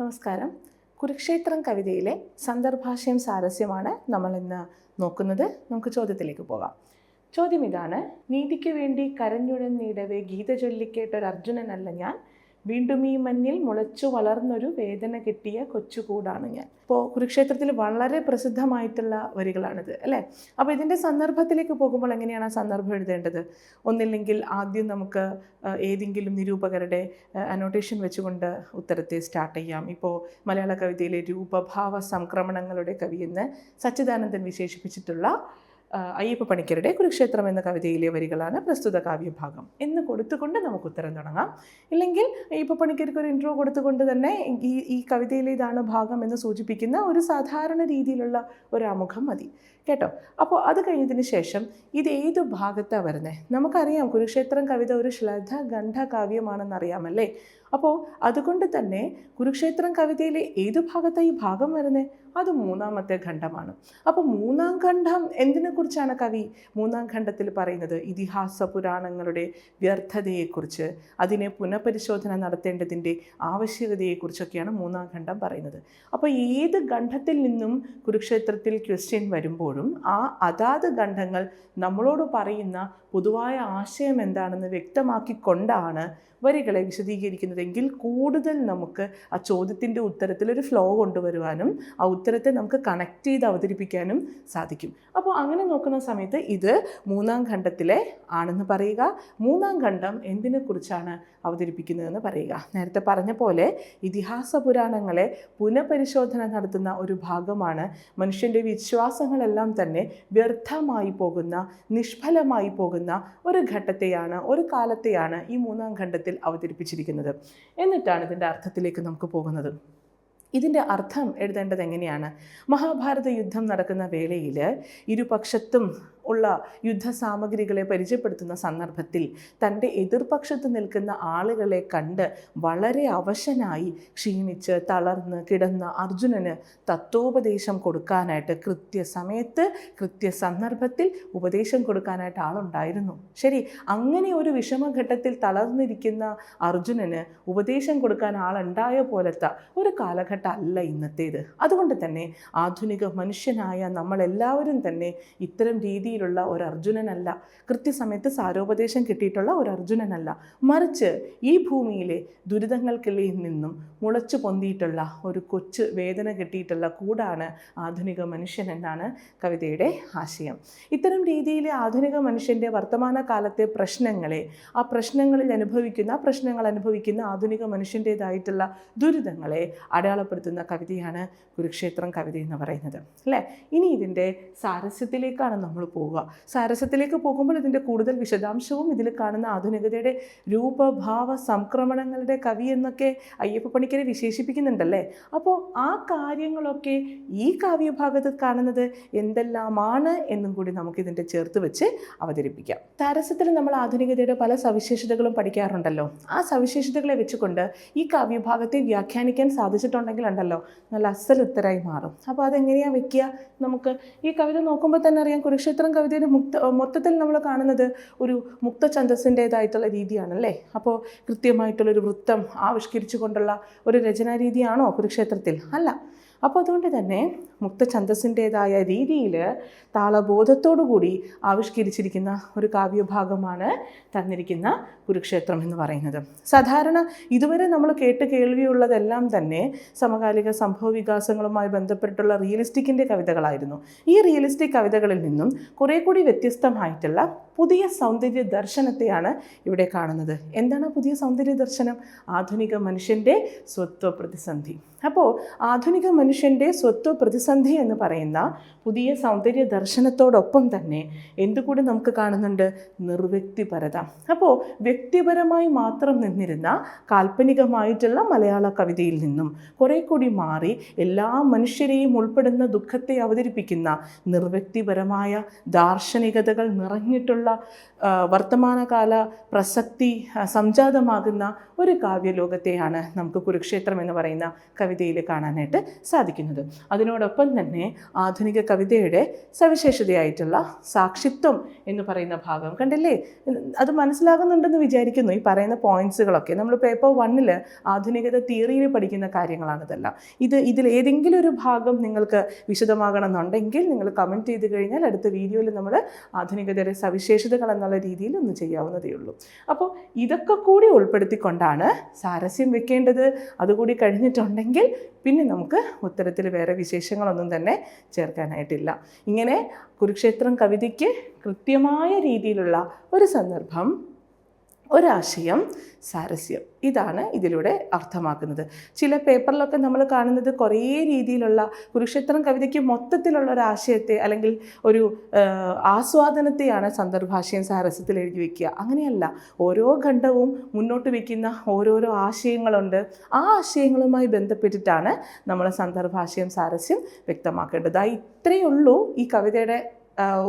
നമസ്കാരം. കുരുക്ഷേത്രം കവിതയിലെ സന്ദർഭാശയം സാരസ്യമാണ് നമ്മൾ ഇന്ന് നോക്കുന്നത്. നമുക്ക് ചോദ്യത്തിലേക്ക് പോകാം. ചോദ്യം ഇതാണ്. നീതിക്ക് വേണ്ടി കരഞ്ഞുഴഞ്ഞിടവേ ഗീത ചൊല്ലിക്കേട്ട ഒരു അർജുനനല്ല ഞാൻ. വീണ്ടും ഈ മഞ്ഞിൽ മുളച്ചു വളർന്നൊരു വേദന കിട്ടിയ കൊച്ചുകൂടാണ് ഞാൻ. ഇപ്പോൾ കുരുക്ഷേത്രത്തിൽ വളരെ പ്രസിദ്ധമായിട്ടുള്ള വരികളാണിത് അല്ലേ? അപ്പോൾ ഇതിന്റെ സന്ദർഭത്തിലേക്ക് പോകുമ്പോൾ എങ്ങനെയാണ് ആ സന്ദർഭം എഴുതേണ്ടത്? ഒന്നില്ലെങ്കിൽ ആദ്യം നമുക്ക് ഏതെങ്കിലും നിരൂപകരുടെ അനോട്ടേഷൻ വെച്ചുകൊണ്ട് ഉത്തരത്തെ സ്റ്റാർട്ട് ചെയ്യാം. ഇപ്പോൾ മലയാള കവിതയിലെ രൂപഭാവ സംക്രമണങ്ങളുടെ കവിയെന്ന് സച്ചിദാനന്ദൻ വിശേഷിപ്പിച്ചിട്ടുള്ള അയ്യപ്പ പണിക്കരുടെ കുരുക്ഷേത്രം എന്ന കവിതയിലെ വരികളാണ് പ്രസ്തുത കാവ്യഭാഗം. എന്ന് കൊടുത്തുകൊണ്ട് നമുക്ക് ഉത്തരം തുടങ്ങാം. ഇല്ലെങ്കിൽ അയ്യപ്പ പണിക്കർക്ക് ഒരു ഇൻട്രോ കൊടുത്തുകൊണ്ട് തന്നെ ഈ ഈ കവിതയിലെ ഇതാണ് ഭാഗം എന്ന് സൂചിപ്പിക്കുന്ന ഒരു സാധാരണ രീതിയിലുള്ള ഒരു ആമുഖം മതി. കേട്ടോ? അപ്പോൾ അത് കഴിഞ്ഞതിന് ശേഷം ഇത് ഏത് ഭാഗത്താണ് വരുന്നത് നമുക്കറിയാം കുരുക്ഷേത്രം കവിത ഒരു ശ്ലഥ ഗണ്ഠ കാവ്യമാണെന്ന് അറിയാമല്ലേ അപ്പോൾ അതുകൊണ്ട് തന്നെ കുരുക്ഷേത്രം കവിതയിലെ ഏതു ഭാഗത്താണ് ഈ ഭാഗം വരുന്നത് അത് മൂന്നാമത്തെ ഖണ്ഡമാണ്. അപ്പോൾ മൂന്നാം ഖണ്ഡം എന്തിനെക്കുറിച്ചാണ് കവി മൂന്നാം ഖണ്ഡത്തിൽ പറയുന്നത്? ഇതിഹാസ പുരാണങ്ങളുടെ വ്യർത്ഥതയെക്കുറിച്ച് അതിനെ പുനഃപരിശോധന നടത്തേണ്ടതിന്റെ ആവശ്യകതയെക്കുറിച്ചൊക്കെയാണ് മൂന്നാം ഖണ്ഡം പറയുന്നത്. അപ്പോൾ ഏത് ഖണ്ഡത്തിൽ നിന്നും കുരുക്ഷേത്രത്തിൽ ക്വസ്റ്റ്യൻ വരുമ്പോഴും ആ അതാത് ഖണ്ഡങ്ങൾ നമ്മളോട് പറയുന്ന പൊതുവായ ആശയം എന്താണെന്ന് വ്യക്തമാക്കിക്കൊണ്ടാണ് വരികളെ വിശദീകരിക്കുന്നതെങ്കിൽ കൂടുതൽ നമുക്ക് ആ ചോദ്യത്തിന്റെ ഉത്തരത്തിൽ ഒരു ഫ്ലോ കൊണ്ടുവരുവാനും ആ ഉത്തരത്തെ നമുക്ക് കണക്ട് ചെയ്ത് അവതരിപ്പിക്കാനും സാധിക്കും. അപ്പോൾ അങ്ങനെ നോക്കുന്ന സമയത്ത് ഇത് മൂന്നാം ഖണ്ഡത്തിലെ ആണെന്ന് പറയുക. മൂന്നാം ഖണ്ഡം എന്തിനെക്കുറിച്ചാണ് അവതരിപ്പിക്കുന്നതെന്ന് പറയുക. നേരത്തെ പറഞ്ഞ പോലെ ഇതിഹാസ പുരാണങ്ങളെ പുനഃപരിശോധന നടത്തുന്ന ഒരു ഭാഗമാണ് മനുഷ്യന്റെ വിശ്വാസങ്ങളെല്ലാം തന്നെ വ്യർത്ഥമായി പോകുന്ന നിഷ്ഫലമായി പോകുന്ന ഒരു ഘട്ടത്തെയാണ് ഒരു കാലത്തെയാണ് ഈ മൂന്നാം ഖണ്ഡത്തിൽ അവതരിപ്പിച്ചിരിക്കുന്നത്. എന്നിട്ടാണ് ഇതിന്റെ അർത്ഥത്തിലേക്ക് നമുക്ക് പോകുന്നത്. ഇതിന്റെ അർത്ഥം എഴുതേണ്ടത് എങ്ങനെയാണ്? മഹാഭാരത യുദ്ധം നടക്കുന്ന വേളയിൽ ഇരുപക്ഷത്തും ഉള്ള യുദ്ധസാമഗ്രികളെ പരിചയപ്പെടുത്തുന്ന സന്ദർഭത്തിൽ തന്റെ എതിർപക്ഷത്ത് നിൽക്കുന്ന ആളുകളെ കണ്ട് വളരെ അവശനായി ക്ഷീണിച്ച് തളർന്ന് കിടന്ന അർജുനന് തത്വോപദേശം കൊടുക്കാനായിട്ട് കൃത്യസമയത്ത് കൃത്യസന്ദർഭത്തിൽ ഉപദേശം കൊടുക്കാനായിട്ട് ആളുണ്ടായിരുന്നു. ശരി അങ്ങനെ ഒരു വിഷമഘട്ടത്തിൽ തളർന്നിരിക്കുന്ന അർജുനന് ഉപദേശം കൊടുക്കാൻ ആളുണ്ടായ പോലത്തെ ഒരു കാലഘട്ടമല്ല ഇന്നത്തേത്. അതുകൊണ്ട് തന്നെ ആധുനിക മനുഷ്യനായ നമ്മളെല്ലാവരും തന്നെ ഇത്തരം രീതിയിലുള്ള ഒരു അർജുനനല്ല. കൃത്യസമയത്ത് സാരോപദേശം കിട്ടിയിട്ടുള്ള ഒരു അർജുനനല്ല. മറിച്ച് ഈ ഭൂമിയിലെ ദുരിതങ്ങൾക്കിടയിൽ നിന്നും മുളച്ചു പൊന്തിയിട്ടുള്ള ഒരു കൊച്ചു വേദന കിട്ടിയിട്ടുള്ള കൂടാണ് ആധുനിക മനുഷ്യൻ എന്നാണ് കവിതയുടെ ആശയം. ഇത്തരം രീതിയിലെ ആധുനിക മനുഷ്യന്റെ വർത്തമാന കാലത്തെ പ്രശ്നങ്ങളെ ആ പ്രശ്നങ്ങളിൽ അനുഭവിക്കുന്ന ആ പ്രശ്നങ്ങൾ അനുഭവിക്കുന്ന ആധുനിക മനുഷ്യന്റേതായിട്ടുള്ള ദുരിതങ്ങളെ അടയാളപ്പെടുത്തുന്ന കവിതയാണ് കുരുക്ഷേത്രം കവിത എന്ന് പറയുന്നത്. അല്ലേ? ഇനി ഇതിന്റെ സാരസ്യത്തിലേക്കാണ് നമ്മൾ പോവുക. സാരസത്തിലേക്ക് പോകുമ്പോൾ ഇതിന്റെ കൂടുതൽ വിശദാംശവും ഇതിൽ കാണുന്ന ആധുനികതയുടെ രൂപഭാവ സംക്രമണങ്ങളുടെ കവി എന്നൊക്കെ അയ്യപ്പ പണിക്കരെ വിശേഷിപ്പിക്കുന്നുണ്ടല്ലേ? അപ്പോൾ ആ കാര്യങ്ങളൊക്കെ ഈ കാവ്യഭാഗത്ത് കാണുന്നത് എന്തെല്ലാമാണ് എന്നും കൂടി നമുക്കിതിന്റെ ചേർത്ത് വെച്ച് അവതരിപ്പിക്കാം. സാരസ്യത്തിൽ നമ്മൾ ആധുനികതയുടെ പല സവിശേഷതകളും പഠിക്കാറുണ്ടല്ലോ. ആ സവിശേഷതകളെ വെച്ചുകൊണ്ട് ഈ കാവ്യഭാഗത്തെ വ്യാഖ്യാനിക്കാൻ സാധിച്ചിട്ടുണ്ടെങ്കിൽ ഉണ്ടല്ലോ. നല്ല അസൽ ഉത്തരായി മാറും. അപ്പോൾ അതെങ്ങനെയാണ് വെക്കുക? നമുക്ക് ഈ കവിത നോക്കുമ്പോൾ തന്നെ അറിയാം കുരുക്ഷേത്രം കവിതയുടെ മുക്ത മൊത്തത്തിൽ നമ്മൾ കാണുന്നത് ഒരു മുക്ത ഛന്ദസ്സിന്റേതായിട്ടുള്ള രീതിയാണല്ലേ? അപ്പോൾ കൃത്യമായിട്ടുള്ളൊരു വൃത്തം ആവിഷ്കരിച്ചു കൊണ്ടുള്ള ഒരു രചനാരീതിയാണോ കുരുക്ഷേത്രത്തിൽ? അല്ല. അപ്പോൾ അതുകൊണ്ട് തന്നെ മുക്ത ഛന്ദസ്സിന്റേതായ രീതിയിൽ താളബോധത്തോടുകൂടി ആവിഷ്കരിച്ചിരിക്കുന്ന ഒരു കാവ്യഭാഗമാണ് തന്നിരിക്കുന്ന കുരുക്ഷേത്രം എന്ന് പറയുന്നത്. സാധാരണ ഇതുവരെ നമ്മൾ കേട്ട് കേൾവിയുള്ളതെല്ലാം തന്നെ സമകാലിക സംഭവ വികാസങ്ങളുമായി ബന്ധപ്പെട്ടുള്ള റിയലിസ്റ്റിക്കിന്റെ കവിതകളായിരുന്നു. ഈ റിയലിസ്റ്റിക് കവിതകളിൽ നിന്നും കുറേ കൂടി വ്യത്യസ്തമായിട്ടുള്ള പുതിയ സൗന്ദര്യ ദർശനത്തെയാണ് ഇവിടെ കാണുന്നത്. എന്താണ് പുതിയ സൗന്ദര്യ ദർശനം? ആധുനിക മനുഷ്യന്റെ സ്വത്വ പ്രതിസന്ധി അപ്പോൾ ആധുനിക മനുഷ്യന്റെ സ്വത്വ പ്രതിസന്ധി എന്ന് പറയുന്ന പുതിയ സൗന്ദര്യ ദർശനത്തോടൊപ്പം തന്നെ എന്തുകൂടി നമുക്ക് കാണുന്നുണ്ട്? നിർവ്യക്തിപരത. അപ്പോൾ വ്യക്തിപരമായി മാത്രം നിന്നിരുന്ന കാൽപ്പനികമായിട്ടുള്ള മലയാള കവിതയിൽ നിന്നും കുറേ കൂടി മാറി എല്ലാ മനുഷ്യരെയും ഉൾപ്പെടുന്ന ദുഃഖത്തെ അവതരിപ്പിക്കുന്ന നിർവ്യക്തിപരമായ ദാർശനികതകൾ നിറഞ്ഞിട്ടുള്ള വർത്തമാനകാല പ്രസക്തി സംജാതമാകുന്ന ഒരു കാവ്യലോകത്തെയാണ് നമുക്ക് കുരുക്ഷേത്രം എന്ന് പറയുന്ന കവിതയിൽ കാണാനായിട്ട് സാധിക്കും സാധിക്കുന്നത്. അതിനോടൊപ്പം തന്നെ ആധുനിക കവിതയുടെ സവിശേഷതയായിട്ടുള്ള സാക്ഷിത്വം എന്ന് പറയുന്ന ഭാഗം കണ്ടില്ലേ? അത് മനസ്സിലാകുന്നുണ്ടെന്ന് വിചാരിക്കുന്നു. ഈ പറയുന്ന പോയിന്റ്സുകളൊക്കെ നമ്മൾ പേപ്പർ വണ്ണിൽ ആധുനികത തിയറിയിൽ പഠിക്കുന്ന കാര്യങ്ങളാണ് ഇതെല്ലാം. ഇത് ഇതിൽ ഏതെങ്കിലും ഒരു ഭാഗം നിങ്ങൾക്ക് വിശദമാകണമെന്നുണ്ടെങ്കിൽ നിങ്ങൾ കമന്റ് ചെയ്ത് കഴിഞ്ഞാൽ അടുത്ത വീഡിയോയിൽ നമ്മൾ ആധുനികതയുടെ സവിശേഷതകൾ എന്നുള്ള രീതിയിൽ ഒന്ന് ചെയ്യാവുന്നതേ ഉള്ളൂ. അപ്പോൾ ഇതൊക്കെ കൂടി ഉൾപ്പെടുത്തിക്കൊണ്ടാണ് സാരസ്യം വെക്കേണ്ടത്. അതുകൂടി കഴിഞ്ഞിട്ടുണ്ടെങ്കിൽ പിന്നെ നമുക്ക് ഉത്തരത്തിൽ വേറെ വിശേഷങ്ങളൊന്നും തന്നെ ചേർക്കാനായിട്ടില്ല. ഇങ്ങനെ കുരുക്ഷേത്രം കവിതയ്ക്ക് കൃത്യമായ രീതിയിലുള്ള ഒരു സന്ദർഭം ഒരാശയം സാരസ്യം. ഇതാണ് ഇതിലൂടെ അർത്ഥമാക്കുന്നത്. ചില പേപ്പറിലൊക്കെ നമ്മൾ കാണുന്നത് കുറേ രീതിയിലുള്ള കുരുക്ഷേത്രം കവിതയ്ക്ക് മൊത്തത്തിലുള്ള ഒരു ആശയത്തെ അല്ലെങ്കിൽ ഒരു ആസ്വാദനത്തെയാണ് സന്ദർഭാശയം സാരസ്യത്തിൽ എഴുതി വയ്ക്കുക അങ്ങനെയല്ല. ഓരോ ഖണ്ഡവും മുന്നോട്ട് വയ്ക്കുന്ന ഓരോരോ ആശയങ്ങളുണ്ട്. ആ ആശയങ്ങളുമായി ബന്ധപ്പെട്ടിട്ടാണ് നമ്മൾ സന്ദർഭാശയം സാരസ്യം വ്യക്തമാക്കേണ്ടത്. ആ ഇത്രയേ ഉള്ളൂ ഈ കവിതയുടെ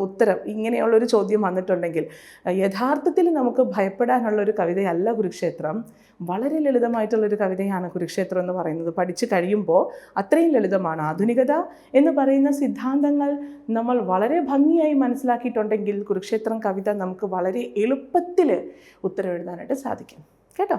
ഉത്തരം ഇങ്ങനെയുള്ളൊരു ചോദ്യം വന്നിട്ടുണ്ടെങ്കിൽ യഥാർത്ഥത്തിൽ നമുക്ക് ഭയപ്പെടാനുള്ളൊരു കവിതയല്ല കുരുക്ഷേത്രം. വളരെ ലളിതമായിട്ടുള്ളൊരു കവിതയാണ് കുരുക്ഷേത്രം എന്ന് പറയുന്നത്. പഠിച്ചു കഴിയുമ്പോൾ അത്രയും ലളിതമാണ്. ആധുനികത എന്ന് പറയുന്ന സിദ്ധാന്തങ്ങൾ നമ്മൾ വളരെ ഭംഗിയായി മനസ്സിലാക്കിയിട്ടുണ്ടെങ്കിൽ കുരുക്ഷേത്രം കവിത നമുക്ക് വളരെ എളുപ്പത്തിൽ ഉത്തരം എഴുതാനായിട്ട് സാധിക്കും. കേട്ടോ?